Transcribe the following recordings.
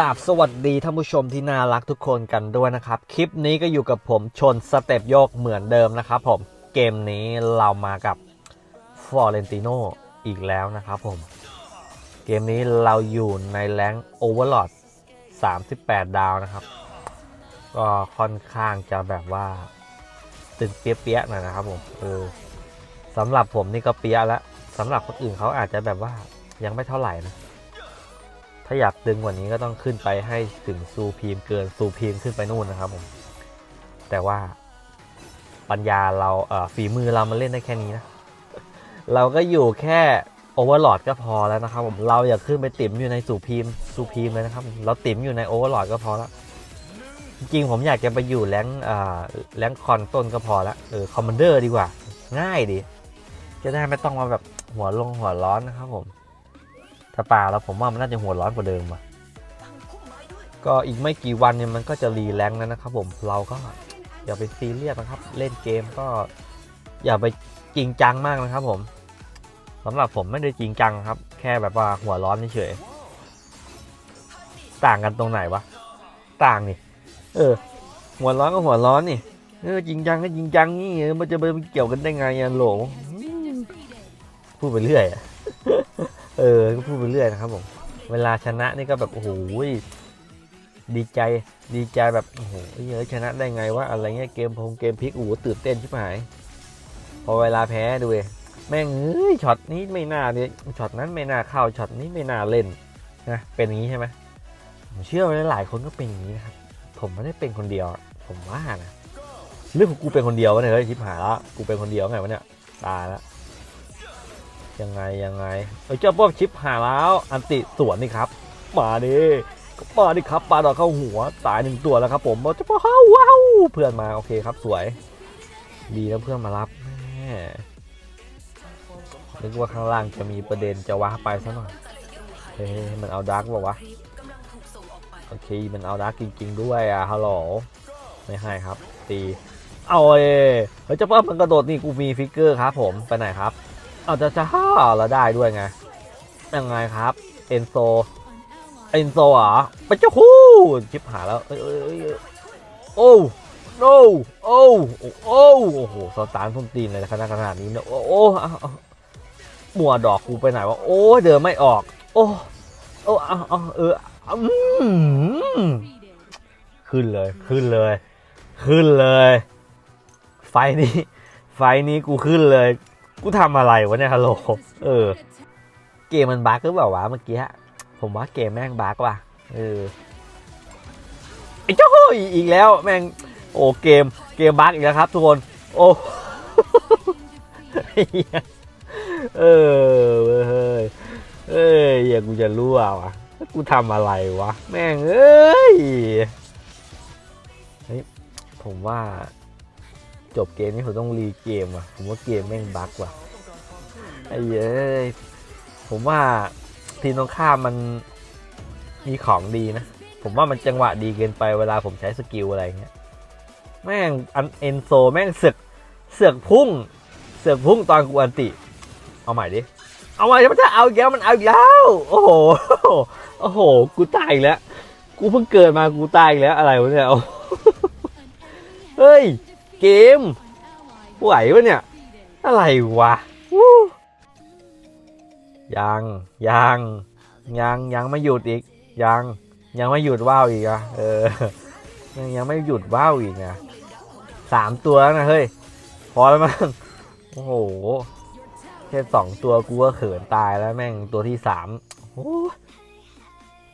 ราบสวัสดีท่านผู้ชมที่น่ารักทุกคนกันด้วยนะครับ คลิปนี้ก็อยู่กับผมชนสเต็ปโยกเหมือนเดิมนะครับผมเกมนี้เรามากับฟอร์เรนติโนอีกแล้วนะครับผม เกมนี้เราอยู่ในแรงโอเวอร์ลอด38 ดาวนะครับ ก็ค่อนข้างจะแบบว่าตึงเปี้ยๆหน่อยนะครับผมเออสำหรับผมนี่ก็เปี้ยแล้วสำหรับคนอื่นเขาอาจจะแบบว่ายังไม่เท่าไหร่นะ ถ้าอยากดึงกว่านี้ก็ต้องขึ้นไปให้ถึงซูพีมเกินซูพีมขึ้นไปนู่นนะครับผม แต่ว่าปัญญาเราเอ่อฝีมือเรามันเล่นได้แค่นี้นะ เราก็อยู่แค่โอเวอร์ลอดก็พอแล้วนะครับผม เราอยากขึ้นไปติ่มอยู่ในซูพีมซูพีมเลยนะครับ เราติ่มอยู่ในโอเวอร์ลอดก็พอแล้ว จริงผมอยากจะไปอยู่แรงอ่าแรงคอนต้นก็พอแล้วเออคอมมานเดอร์ดีกว่า ง่ายดี จะได้ไม่ต้องมาแบบหัวลงหัวร้อนนะครับผม ถ้าป่าแล้วผมว่ามันน่าจะหัวร้อนกว่าเดิมอะก็อีกไม่กี่วันเนี่ยมันก็จะรีแรงแล้วนะครับ ผมเราก็อย่าไปซีเรียสนะครับ เล่นเกมก็อย่าไปจริงจังมากนะครับ ผมสำหรับผมไม่ได้จริงจังครับ แค่แบบว่าหัวร้อนเฉยต่างกันตรงไหนวะต่างนี่เออ หัวร้อนก็หัวร้อนนี่เออจริงจังก็จริงจังนี่มันจะไปเกี่ยวกันได้ไงอะโหลอืมพูดไปเรื่อยอะ เออก็พูดไปเรื่อยนะครับผม เวลาชนะนี่ก็แบบโอ้โหดีใจดีใจแบบโอ้โหเยอะชนะได้ไงวะอะไรเงี้ยเกมพงเกมพลิกโอ้โหตื่นเต้นชิบหาย พอเวลาแพ้ดูเยแม่งเอ้ยช็อตนี้ไม่น่าเลยช็อตนั้นไม่น่าเข้าช็อตนี้ไม่น่าเล่นนะเป็นอย่างนี้ใช่ไหมผมเชื่อว่าหลายคนก็เป็นอย่างนี้นะครับผมไม่ได้เป็นคนเดียว ผมว่านะเรื่องของกูเป็นคนเดียววะเนี่ยเฮ้ยชิบหายแล้วกูเป็นคนเดียวไงวะเนี่ยตายแล้ว ยังไงยังไงเอ้ยเจ้าพวกชิปหาแล้ว อันติสวนนี่ครับ มาดิมาดิครับปลาดอกเข้าหัวตายหนึ่งตัวแล้วครับ ผมเจ้าพวกเฮ้าว้าวเพื่อนมาโอเคครับสวย ดีนะเพื่อนมารับแม่นึกว่าข้างล่างจะมีประเด็นจะว้าไปซะหน่อยเฮ้ยมันเอาดาร์กบอกวะโอเคมันเอาดาร์กจริง ๆ ด้วยอะฮัลโหลไม่ให้ครับ ตี เอาเอ้ยเฮ้ยเจ้าพวกมันกระโดดนี่กูมีฟิกเกอร์ครับผมไปไหนครับ เอาจะจะฮ่าแล้วได้ด้วยไง ยังไงครับ เอนโซ เอนโซเหรอไปเจ้าคู่ชิบหายแล้วเอ้ยเอ้ยโอ้โนโอ้โอ้โอ้โอ้โหสตาร์ทุ่มตีนเลยขนาดขนาดนี้เนอะโอ้โอ้มัวดอกกูไปไหนวะโอ้เดินไม่ออก โอ้โอ้เอาเอาเอออืมขึ้นเลยขึ้นเลย ขึ้นเลย ไฟนี้ไฟนี้กูขึ้นเลย กูทำอะไรวะเนี่ยฮัลโหล เออ เกมมันบั๊กหรือเปล่าวะเมื่อกี้ผมว่าเกมแม่งบั๊กว่ะ เออไอ้เจ้าอีกแล้วแม่ง โอ้เกม เกมบั๊กอีกแล้วครับ ทุกคน โอ้เออเว้ยเฮ้ยเอ้ยอย่ากูจะรั่ววะกูทำอะไรวะ แม่งเอ้ยเฮ้ยผมว่า จบเกมนี้ผมต้องรีเกมว่ะ ผมว่าเกมแม่งบั๊กว่ะไอ้เย้ยผมว่าทีมตรงข้ามมันมีของดีนะ ผมว่ามันจังหวะดีเกินไปเวลาผมใช้สกิลอะไรเงี้ย แม่งอันเอนโซแม่งเสือกเสือกพุ่ง เสือกพุ่งตอนกูอันติ เอาใหม่ดิ เอาใหม่มันจะเอาอีกแล้วมันเอาแล้ว โอ้โห โอ้โห กูตายแล้ว กูเพิ่งเกิดมากูตายแล้วอะไรวะเนี่ยเฮ้ย เกมไหวปะเนี่ย อะไรวะวยังยังยังยังไม่หยุดอีก ยังยังไม่หยุดว่าวอีกอะเออยังยังไม่หยุดว่าวอีกนะสามตัวแล้วนะเฮ้ยพอแล้วมั้งโอ้โหแค่สองตัวกูก็เขินตายแล้วแม่งตัวที่สามโอ้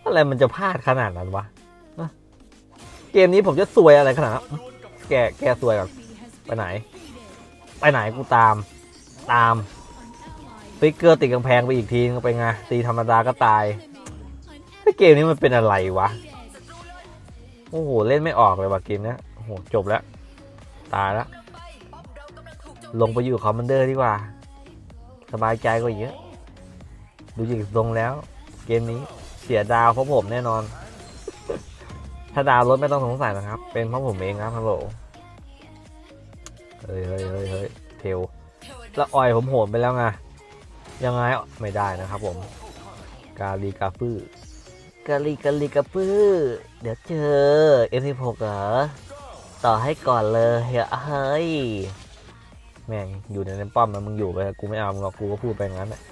อะไรมันจะพลาดขนาดนั้นวะนะเกมนี้ผมจะซวยอะไรขนาดนั้น แกแกซวยก่อนไปไหน ไปไหนกูตาม ตามฟิกเกอร์ติดกำแพงไปอีกทีนึงไปไงตีธรรมดาก็ตายไอ้เกมนี้มันเป็นอะไรวะ โอ้โห เล่นไม่ออกเลยว่ะเกมเนี้ยโอ้โห จบแล้ว ตายแล้ว ลงไปอยู่คอมมานเดอร์ดีกว่า สบายใจกว่าเยอะ ดูจากทรงแล้ว เกมนี้เสียดาวเพราะผมแน่นอน ถ้าดาวรถไม่ต้องสงสัยนะครับ เป็นเพราะผมเองครับฮัลโหล เฮ้ยเฮ้ยเฮ้ยเฮ้ยเทลแล้วออยผมโหนไปแล้วไงยังไงไม่ได้นะครับผม กาลีกาฟือกาลีกาลีกาฟือเดี๋ยวเจอ F16 เหรอต่อให้ก่อนเลยเฮ้ยแม่งอยู่ในนั้นป้อมนะมึงอยู่ไปกูไม่เอามึงหรอกกูก็พูดไปงั้นแหละ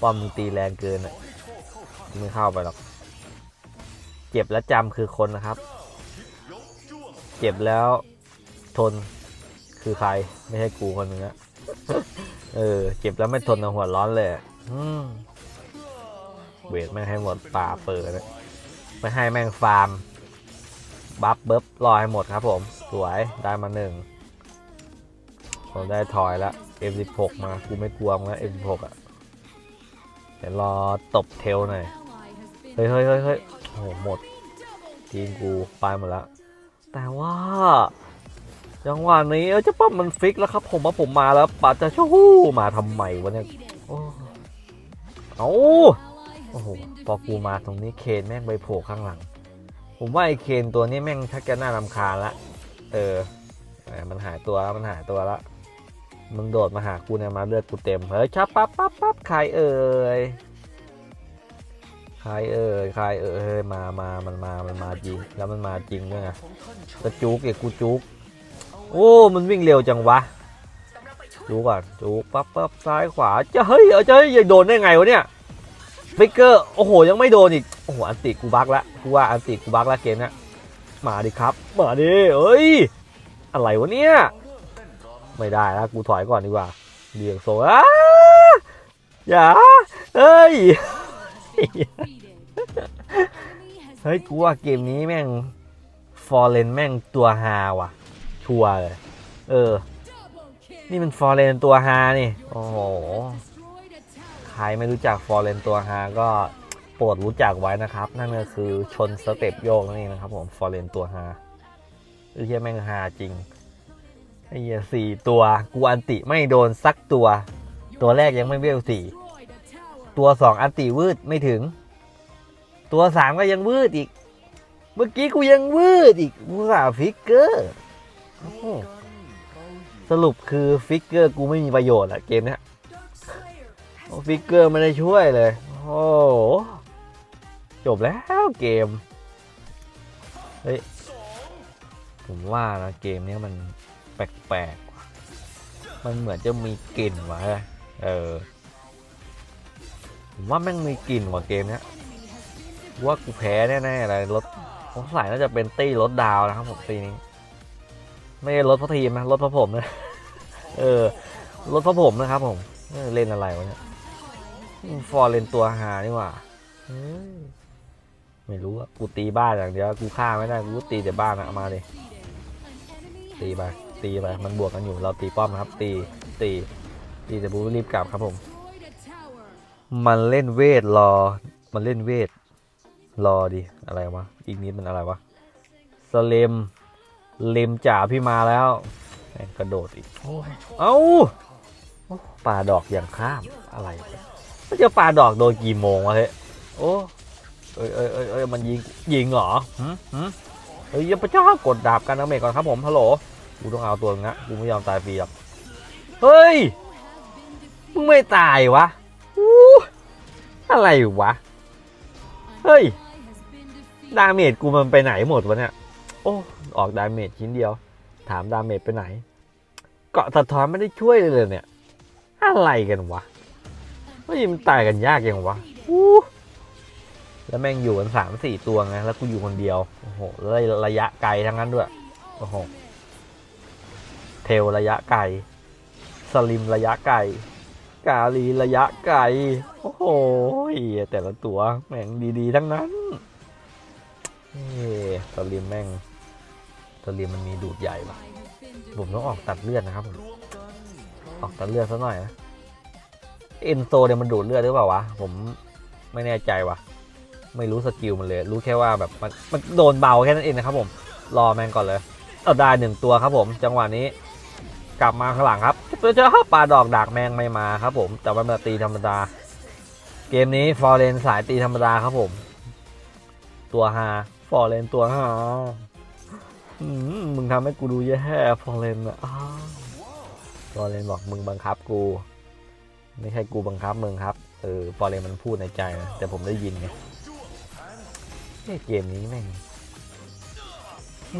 ป้อมมึงตีแรงเกินอะไม่เข้าไปหรอก เจ็บแล้วจำคือคนนะครับ เจ็บแล้วทน คือใครไม่ใช่กูคนหนึงอะเออ เจ็บแล้วไม่ทนนะหัวร้อนเลยอะอืมเวทแม่งให้หมดป่าเปิดเลยไม่ให้แม่งฟาร์ม บัฟเบิบรอให้หมดครับผม สวยได้มาหนึ่งผมได้ทอยแล้ว F16 มา กูไม่กลัวมึงแล้ว F16 อะเดี๋ยวรอตบเทลหน่อย เฮ้ยเฮ้ยเฮ้ยเฮ้ยโอ้โหหมดทีมกูไปหมดแล้ว แต่ว่า จังหวะนี้เอ้ยเจะป้อมมันฟิกแล้วครับ ผมว่าผมมาแล้วปัดจะชู้มาทำไมวะเนี่ยโอ้เอาโอ้โหพอกูมาตรงนี้เคนแม่งไปโผล่ข้างหลัง ผมว่าไอ้เคนตัวนี้แม่งชักจะน่ารำคาญละเออมันหายตัวแล้วมันหายตัวละมึงโดดมาหากูเนี่ยมาเลือดกูเต็มเฮ้ยชับปั๊บปั๊บปั๊บใครเอ่ยใครเอ่ยใครเอ่ยเฮ้ยมามามันมามันมาจริงแล้วมันมาจริงด้วยไงกระจุกเอกกูจุก โอ้ มันวิ่งเร็วจังวะจุกก่อนจุกปั๊บปั๊บซ้ายขวา จะเฮ้ยเออจะเฮ้ยโดนได้ไงวะเนี่ยฟิกเกอร์ โอ้โห ยังไม่โดนอีก โอ้โห อันติกูบักละ กูว่าอันติกูบักละเกมนี้มาดิครับ มาดิเอ้ย อะไรวะเนี่ย ไม่ได้แล้วกูถอยก่อนดีกว่าเบี่ยงโซ่อ้าอย่าเฮ้ย เฮ้ย กูว่าเกมนี้แม่ง ฟอร์เรนแม่งตัวฮาว่ะ ชัวร์เลย เออ นี่มันฟอร์เรนตัวฮานี่ โอ้โห ใครไม่รู้จักฟอร์เรนตัวฮาก็โปรดรู้จักไว้นะครับ นั่นก็คือชนสเต็ปโยกนั่นเองนะครับผมฟอร์เรนตัวฮาไอ้เหี้ยแม่งฮาจริงไอ้เหี้ยสี่ตัวกูอันติไม่โดนสักตัว ตัวแรกยังไม่เวลสี่ตัวสองอันติวืดไม่ถึง ตัวสามก็ยังวืดอีก เมื่อกี้กูยังวืดอีกกูสาฟิกเกอร์ สรุปคือฟิกเกอร์กูไม่มีประโยชน์อะเกมเนี้ยฟิกเกอร์ไม่ได้ช่วยเลย โอ้โหจบแล้วเกม เฮ้ย ผมว่านะเกมเนี้ยมันแปลกๆว่ะมันเหมือนจะมีกลิ่นว่ะเออ ผมว่าแม่งมีกลิ่นกว่าเกมเนี้ยว่ากูแพ้แน่ๆเลยรถผมใส่น่าจะเป็นตี้รถดาวนะครับผมตีนี้ ไม่ใช่รถพระทีมนะรถพระผมนะเออรถพระผมนะครับผมเล่นอะไรวะเนี่ยฟอร์เรนตัวหานี่หว่าไม่รู้อะกูตีบ้านอย่างเดียวกูฆ่าไม่ได้กูตีแต่บ้านอะมาเลยตีไปตีไปมันบวกกันอยู่เราตีป้อมนะครับ ตีตีตีแต่บูรีบกลับครับผม มันเล่นเวทรอ มันเล่นเวทรอดิอะไรวะอีกนิดมันอะไรวะสเลม ลมจ่าพี่มาแล้วแม่งกระโดดอีกเอ้าโอ้ปลาดอกอย่างข้ามอะไรวะมันจะปาดอกโดนกี่โมงวะเฮ้ยโอ้เอ้ยเอ้ยเอ้ยเอ้ยมันยิงยิงเหรอหืมหืมเฮ้ยอยังพระเจ้ากดดาบกันนะเมกก่อนครับผมฮัลโหลกูต้องเอาตัวนะกูไม่ยอมตายฟรีหรอกเฮ้ยมึงไม่ตายวะอู้อะไรวะเฮ้ยดาเมจกูมันไปไหนหมดวะเนี่ย โอ้ออกดาเมจชิ้นเดียว ถามดาเมจไปไหน เกาะสะท้อนไม่ได้ช่วยเลยเลยเนี่ย อะไรกันวะเฮ้ยมันตายกันยากยังวะอู้แล้วแม่งอยู่กันสามสี่ตัวไงแล้วกูอยู่คนเดียวโอ้โหระยะไกลทั้งนั้นด้วยโอ้โหเทลระยะไกลสลิมระยะไกลกาลีระยะไกลโอ้โหแต่ละตัวแม่งดีๆ ทั้งนั้นเฮ้สลิมแม่ง สลิมมันมีดูดใหญ่ปะผมต้องออกตัดเลือดนะครับผมออกตัดเลือดซะหน่อยนะเอ็นโซเนี่ยมันดูดเลือดหรือเปล่าวะผมไม่แน่ใจวะไม่รู้สกิลมันเลย รู้แค่ว่าแบบมันมันโดนเบาแค่นั้นเองนะครับผมรอแมงก่อนเลยเอาได้หนึ่งตัวครับผมจังหวะนี้กลับมาข้างหลังครับเจอปลาดอกดากแมงไม่มาครับผม แต่ว่ามาตีธรรมดา เกมนี้ฟอร์เรนสายตีธรรมดาครับผม ตัวฮาฟอร์เรนตัวฮาอื มึงทำให้กูดูแย่ฟอเรนอะฟอเรนบอกมึงบังคับกู ไม่ใช่กูบังคับมึงครับ เออฟอเรนมันพูดในใจนะแต่ผมได้ยินไงเกมนี้แม่ง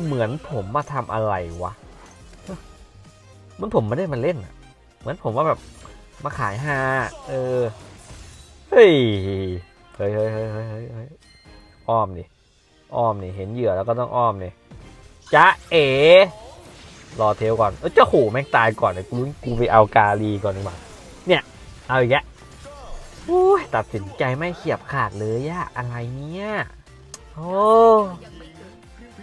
เหมือนผมมาทำอะไรวะเหมือนผมไม่ได้มาเล่นอะเหมือนผมว่าแบบมาขายฮาเออ เฮ้ย เฮ้ยเฮ้ยเฮ้ยเฮ้ยเฮ้ยเฮ้ยอ้อมดิ อ้อมนี่ เห็นเหยื่อแล้วก็ต้องอ้อมนี่ จ๊ะเอ๋รอเทลก่อนเออเจ้าโหแม่งตายก่อนเลยกูกูไปเอากาลีก่อนดีกว่าเนี่ย เอาอีกแล้วโอ้ยตัดสินใจไม่เขียบขาดเลยอะอะไรเนี่ยโอ้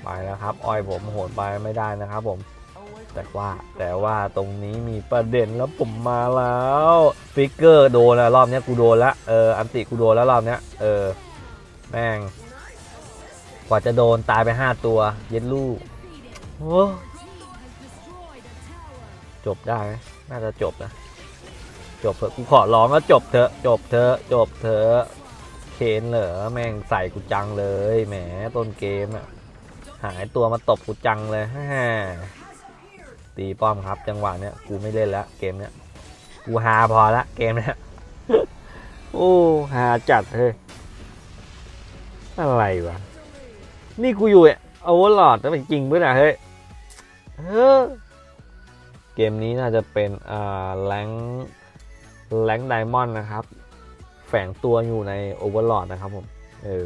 ไปแล้วครับ อ้อยผมโหดไปไม่ได้นะครับผม แต่ว่าแต่ว่าตรงนี้มีประเด็นแล้วผมมาแล้วฟิกเกอร์โดนแล้วรอบนี้กูโดนล้วเอออันติกูโดนแล้วรอบนี้เออ แม่ง กว่าจะโดนตายไปห้าตัว เย็ดลูก โอ้จบได้ไหมน่าจะจบนะ จบเถอะกูขอร้องก็จบเถอะจบเถอะจบเถอะเคนเหรอแม่งใส่กูจังเลยแหมต้นเกมอะหายตัวมาตบกูจังเลยฮ่าตีป้อมครับจังหวะเนี้ยกูไม่เล่นแล้วเกมเนี้ยกูหาพอละเกมเนี้ยโอ้หาจัดเฮ้ยอะไรวะนี่กูอยู่โอเวอร์ลอดแต่เป็นจริงเพื่อนอะเฮ้ย เกมนี้น่าจะเป็นอ่าแรงแรงไดมอนด์นะครับ แฝงตัวอยู่ในโอเวอร์ลอดนะครับผม เออ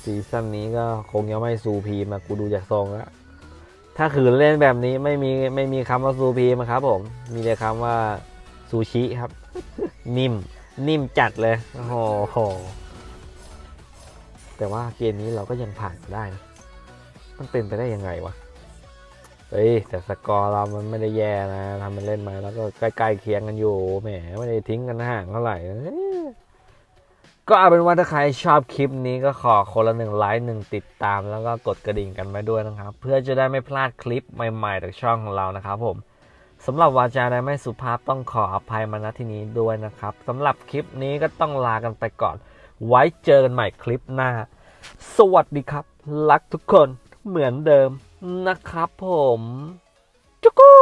ซีซั่นนี้ก็คงยังไม่ซูพีมากูดูจากทรงแล้วถ้าขืนเล่นแบบนี้ไม่มีไม่มีคำว่าซูพีมครับผม มีแต่คำว่าซูชิครับ นิ่ม นิ่มจัดเลย โอ้โห แต่ว่าเกมนี้เราก็ยังผ่านได้นะมันเป็นไปได้ยังไงวะ เฮ้ยแต่สกอร์เรามันไม่ได้แย่นะทำมันเล่นมาแล้วก็ใกล้ๆเคียงกันอยู่แหมไม่ได้ทิ้งกันห่างเท่าไหร่ก็เอาเป็นว่าถ้าใครชอบคลิปนี้ก็ขอคนละหนึ่งไลค์หนึ่งติดตาม แล้วก็กดกระดิ่งกันไว้ด้วยนะครับ เพื่อจะได้ไม่พลาดคลิปใหม่ๆจากช่องของเรานะครับผมสำหรับวาจาใดไม่สุภาพต้องขออภัยมาณที่นี้ด้วยนะครับสำหรับคลิปนี้ก็ต้องลากันไปก่อน ไว้เจอกันใหม่คลิปหน้า สวัสดีครับ รักทุกคนเหมือนเดิม นะครับผมจุกู